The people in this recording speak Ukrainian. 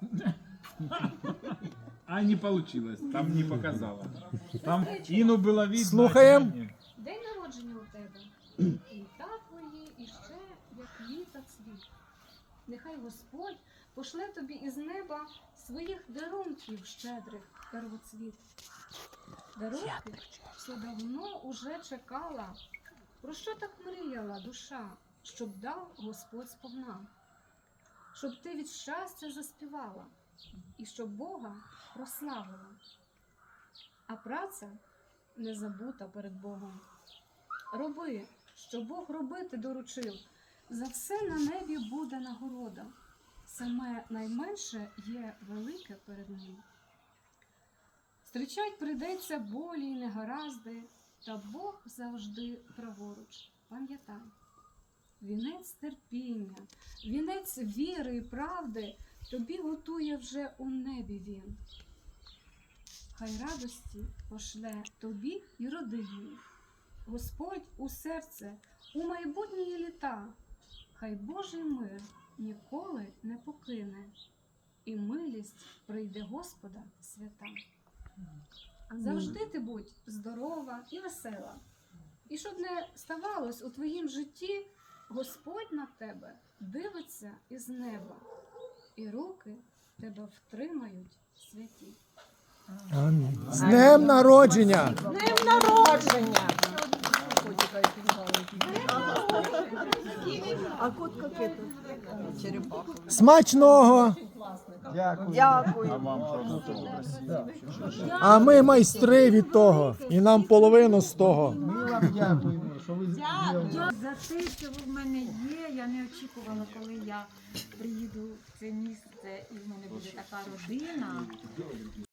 А не получилось, там не показала. Там Іну було видно. Слухаємо. День народження у тебе. Літа твої і ще як літа цвіт. Нехай Господь пошле тобі із неба своїх дарунків щедрих первоцвіт. Дарунки, що давно уже чекала. Про що так мріяла душа, щоб дав Господь сповна? Щоб ти від щастя заспівала і щоб Бога прославила. А праця не забута перед Богом. Роби, що Бог робити доручив. За все на небі буде нагорода. Саме найменше є велике перед ним. Зустрічать прийдеться болі й негаразди, та Бог завжди праворуч. Пам'ятай. Вінець терпіння, вінець віри і правди тобі готує вже у небі він. Хай радості пошле тобі й родині. Господь у серце, у майбутні літа, хай Божий мир ніколи не покине, і милість прийде Господа свята. Завжди ти будь здорова і весела. І щоб не ставалось у твоїм житті, Господь на тебе дивиться із неба, і руки тебе втримають святі. Амінь. З днем народження! Днем народження! А кот? Черепаха. Смачного! Дякую. А ми майстри від того. І нам половину з того. Ми вам дякуємо, що ви зробили. за те, що ви в мене є. Я не очікувала, коли я приїду в це місце і в мене буде така родина.